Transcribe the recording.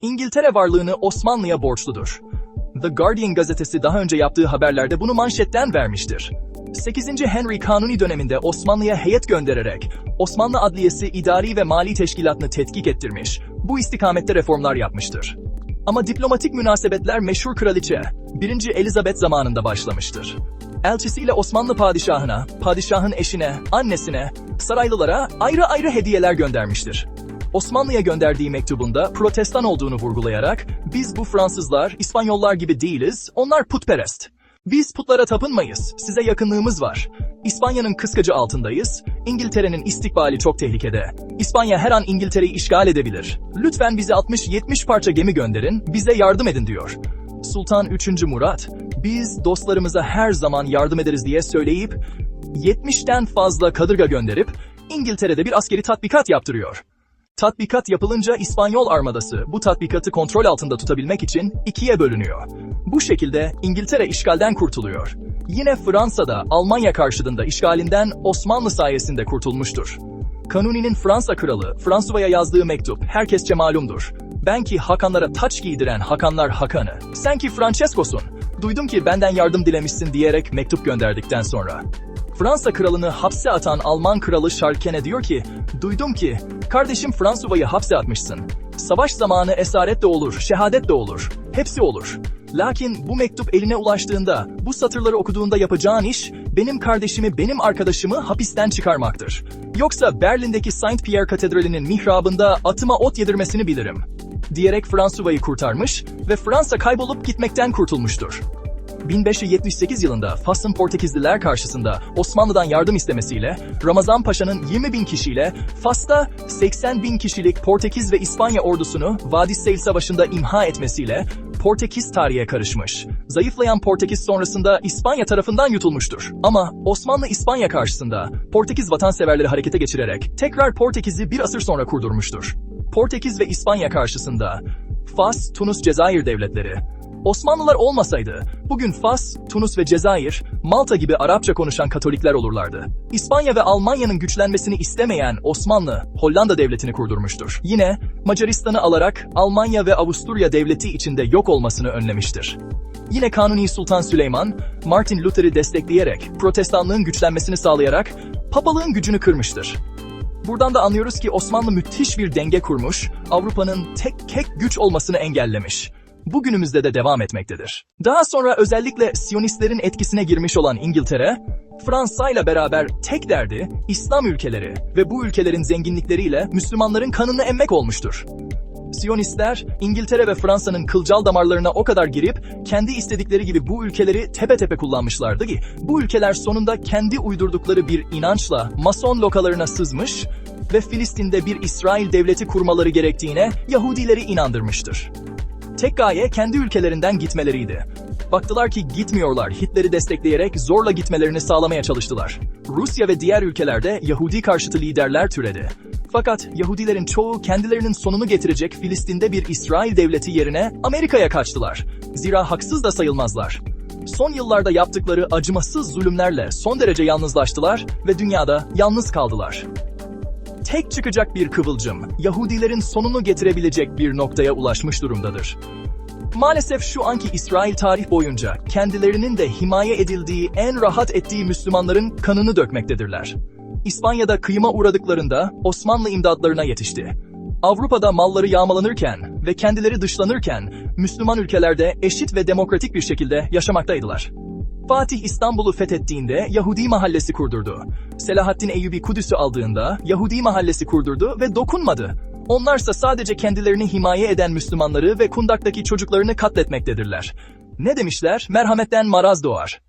İngiltere varlığını Osmanlı'ya borçludur. The Guardian gazetesi daha önce yaptığı haberlerde bunu manşetten vermiştir. 8. Henry Kanuni döneminde Osmanlı'ya heyet göndererek Osmanlı Adliyesi idari ve mali teşkilatını tetkik ettirmiş, bu istikamette reformlar yapmıştır. Ama diplomatik münasebetler meşhur kraliçe 1. Elizabeth zamanında başlamıştır. Elçisiyle Osmanlı padişahına, padişahın eşine, annesine, saraylılara ayrı ayrı hediyeler göndermiştir. Osmanlı'ya gönderdiği mektubunda protestan olduğunu vurgulayarak biz bu Fransızlar, İspanyollar gibi değiliz, onlar putperest. Biz putlara tapınmayız, size yakınlığımız var. İspanya'nın kıskacı altındayız, İngiltere'nin istikbali çok tehlikede. İspanya her an İngiltere'yi işgal edebilir. Lütfen bize 60-70 parça gemi gönderin, bize yardım edin diyor. Sultan 3. Murat, biz dostlarımıza her zaman yardım ederiz diye söyleyip 70'ten fazla kadırga gönderip İngiltere'de bir askeri tatbikat yaptırıyor. Tatbikat yapılınca İspanyol armadası bu tatbikatı kontrol altında tutabilmek için ikiye bölünüyor. Bu şekilde İngiltere işgalden kurtuluyor. Yine Fransa'da Almanya karşılığında işgalinden Osmanlı sayesinde kurtulmuştur. Kanuni'nin Fransa kralı Fransuva'ya yazdığı mektup herkesçe malumdur. Ben ki Hakanlara taç giydiren Hakanlar Hakan'ı, sen ki Francesco'sun, duydum ki benden yardım dilemişsin diyerek mektup gönderdikten sonra. Fransa kralını hapse atan Alman kralı Şarken'e diyor ki, duydum ki kardeşim Fransuva'yı hapse atmışsın. Savaş zamanı esaret de olur, şehadet de olur. Hepsi olur. Lakin bu mektup eline ulaştığında, bu satırları okuduğunda yapacağın iş, benim kardeşimi, benim arkadaşımı hapisten çıkarmaktır. Yoksa Berlin'deki Saint Pierre Katedrali'nin mihrabında atıma ot yedirmesini bilirim. Diyerek Fransuva'yı kurtarmış ve Fransa kaybolup gitmekten kurtulmuştur. 1578 yılında Fas'ın Portekizliler karşısında Osmanlı'dan yardım istemesiyle Ramazan Paşa'nın 20 bin kişiyle Fas'ta 80 bin kişilik Portekiz ve İspanya ordusunu Vadisseil Savaşı'nda imha etmesiyle Portekiz tarihe karışmış. Zayıflayan Portekiz sonrasında İspanya tarafından yutulmuştur. Ama Osmanlı İspanya karşısında Portekiz vatanseverleri harekete geçirerek tekrar Portekiz'i bir asır sonra kurdurmuştur. Portekiz ve İspanya karşısında Fas, Tunus, Cezayir devletleri Osmanlılar olmasaydı, bugün Fas, Tunus ve Cezayir, Malta gibi Arapça konuşan Katolikler olurlardı. İspanya ve Almanya'nın güçlenmesini istemeyen Osmanlı, Hollanda devletini kurdurmuştur. Yine Macaristan'ı alarak Almanya ve Avusturya devleti içinde yok olmasını önlemiştir. Yine Kanuni Sultan Süleyman, Martin Luther'i destekleyerek, protestanlığın güçlenmesini sağlayarak, papalığın gücünü kırmıştır. Buradan da anlıyoruz ki Osmanlı müthiş bir denge kurmuş, Avrupa'nın tek tek güç olmasını engellemiş bugünümüzde de devam etmektedir. Daha sonra özellikle Siyonistlerin etkisine girmiş olan İngiltere, Fransa ile beraber tek derdi İslam ülkeleri ve bu ülkelerin zenginlikleriyle Müslümanların kanını emmek olmuştur. Siyonistler, İngiltere ve Fransa'nın kılcal damarlarına o kadar girip, kendi istedikleri gibi bu ülkeleri tepe tepe kullanmışlardı ki, bu ülkeler sonunda kendi uydurdukları bir inançla Mason lokalarına sızmış ve Filistin'de bir İsrail devleti kurmaları gerektiğine Yahudileri inandırmıştır. Tek gaye kendi ülkelerinden gitmeleriydi. Baktılar ki gitmiyorlar, Hitler'i destekleyerek zorla gitmelerini sağlamaya çalıştılar. Rusya ve diğer ülkelerde Yahudi karşıtı liderler türedi. Fakat Yahudilerin çoğu kendilerinin sonunu getirecek Filistin'de bir İsrail devleti yerine Amerika'ya kaçtılar. Zira haksız da sayılmazlar. Son yıllarda yaptıkları acımasız zulümlerle son derece yalnızlaştılar ve dünyada yalnız kaldılar tek çıkacak bir kıvılcım, Yahudilerin sonunu getirebilecek bir noktaya ulaşmış durumdadır. Maalesef şu anki İsrail tarih boyunca kendilerinin de himaye edildiği, en rahat ettiği Müslümanların kanını dökmektedirler. İspanya'da kıyıma uğradıklarında Osmanlı imdadlarına yetişti. Avrupa'da malları yağmalanırken ve kendileri dışlanırken Müslüman ülkelerde eşit ve demokratik bir şekilde yaşamaktaydılar. Fatih İstanbul'u fethettiğinde Yahudi mahallesi kurdurdu. Selahaddin Eyyubi Kudüs'ü aldığında Yahudi mahallesi kurdurdu ve dokunmadı. Onlarsa sadece kendilerini himaye eden Müslümanları ve kundaktaki çocuklarını katletmektedirler. Ne demişler? Merhametten maraz doğar.